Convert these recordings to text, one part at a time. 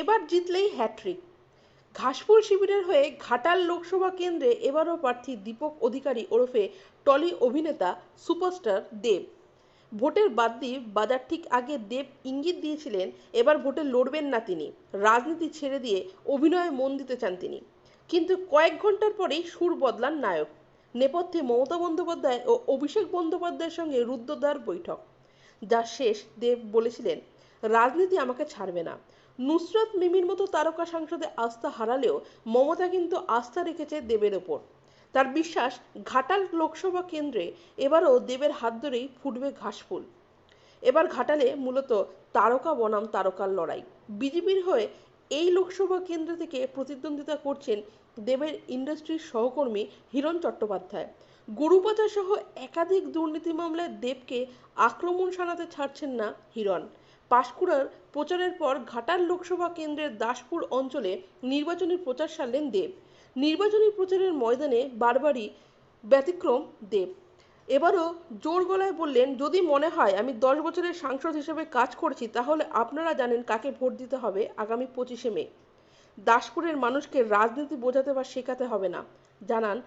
এবার জিতলেই হ্যাট্রিক ঘাসফুল শিবিরের হয়ে ঘাটাল লোকসভা কেন্দ্রে এবারও প্রার্থী দীপক অধিকারী ওরফে টলি অভিনেতা সুপারস্টার দেব। ভোটের বাদ্যি বাজার ঠিক আগে দেব ইঙ্গিত দিয়েছিলেন, এবার ভোটে লড়বেন না তিনি। রাজনীতি ছেড়ে দিয়ে অভিনয়ে মন দিতে চান তিনি। কিন্তু কয়েক ঘণ্টার পরেই সুর বদলান নায়ক। নেপথ্যে মমতা বন্দ্যোপাধ্যায় ও অভিষেক বন্দ্যোপাধ্যায়ের সঙ্গে রুদ্ধদ্বার বৈঠক। যা শেষ, দেব বলেছিলেন, রাজনীতি আমাকে ছাড়বে না। নুসরাত মিমির মতো তারকা সাংসদে আস্থা হারালেও মমতা কিন্তু আস্থা রেখেছে দেবের ওপর। তার বিশ্বাস, ঘাটাল লোকসভা কেন্দ্রে এবারও দেবের হাত ধরেই ফুটবে ঘাসফুল। এবার ঘাটালে মূলত তারকা বনাম তারকার লড়াই। বিজেপির হয়ে এই লোকসভা কেন্দ্র থেকে প্রতিদ্বন্দ্বিতা করছেন দেবের ইন্ডাস্ট্রির সহকর্মী হিরণ চট্টোপাধ্যায়। গরুপাচার সহ একাধিক দুর্নীতি মামলায় দেবকে আক্রমণ শানাতে ছাড়ছেন না হিরণ। পাঁশকুড়ার প্রচারের পর ঘাটাল লোকসভা কেন্দ্রের দাসপুর অঞ্চলে নির্বাচনী প্রচার সারলেন দেব। নির্বাচনী প্রচারের ময়দানে বারবারই ব্যতিক্রম দেব। এবারও জোর গলায় বললেন, যদি মনে হয় আমি দশ বছরের সাংসদ হিসেবে কাজ করছি, তাহলে আপনারা জানেন কাকে ভোট দিতে হবে আগামী পঁচিশে মে। দাসপুরের মানুষকে রাজনীতি বোঝাতে বা শেখাতে হবে না। জানান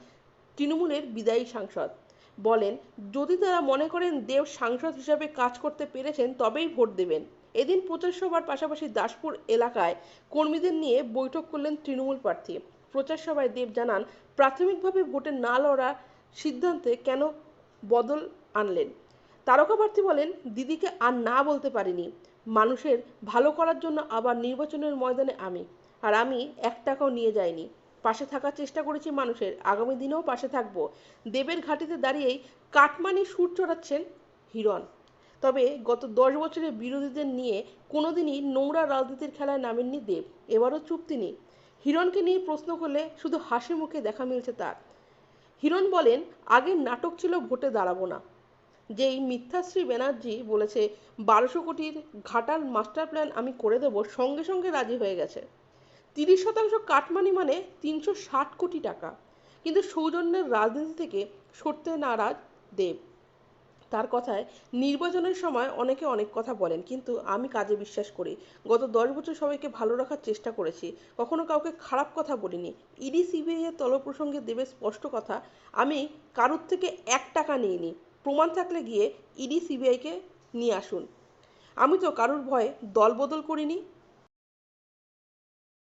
তৃণমূলের বিদায়ী সাংসদ। বলেন, যদি তারা মনে করেন দেব সাংসদ হিসাবে কাজ করতে পেরেছেন, তবেই ভোট দেবেন। এদিন প্রচার সভার পাশাপাশি দাসপুর এলাকায় কর্মীদের নিয়ে বৈঠক করলেন তৃণমূল প্রার্থী। প্রচার সভায় দেব জানান, প্রাথমিকভাবে ভোটে না লড়ার সিদ্ধান্তে কেন বদল আনলেন? তারকা প্রার্থী বলেন, দিদিকে আর না বলতে পারিনি। মানুষের ভালো করার জন্য আবার নির্বাচনের ময়দানে আমি, আর আমি এক টাকাও নিয়ে যাইনি। পাশে থাকার চেষ্টা করেছি মানুষের। আগামী দিনেও পাশে থাকব। দেবের ঘাটিতে দাঁড়িয়েই কাটমানি সুর চড়াচ্ছেন হিরণ। তবে গত দশ বছরে বিরোধীদের নিয়ে কোনোদিনই নোংরা রাজনীতির খেলায় নামেননি দেব। এবারও চুপ তিনি। হিরণকে নিয়ে প্রশ্ন করলে শুধু হাসি মুখে দেখা মিলছে তার। হিরণ বলেন আগের নাটক ছিল, ভোটে দাঁড়াবো না। যেই মিথ্যাশ্রী ব্যানার্জি বলেছে, বারোশো কোটির ঘাটাল মাস্টার প্ল্যান আমি করে দেবো, সঙ্গে সঙ্গে রাজি হয়ে গেছে। তিরিশ শতাংশ কাটমানি মানে তিনশো ষাট কোটি টাকা। কিন্তু সৌজন্যের রাজনীতি থেকে সরতে নারাজ দেব। তার কথায় নির্বাচনের সময় অনেকে অনেক কথা বলেন, কিন্তু আমি কাজে বিশ্বাস করি, গত দশ বছর সবাইকে ভালো রাখার চেষ্টা করেছি। কখনো কাউকে খারাপ কথা বলিনি। ইডি, সিবিআই এর তল প্রসঙ্গে দেবে স্পষ্ট কথা, আমি কারোর থেকে এক টাকা নিইনি। প্রমাণ থাকলে গিয়ে ইডি সিবিআইকে নিয়ে আসুন। আমি তো কারোর ভয়ে দল বদল করিনি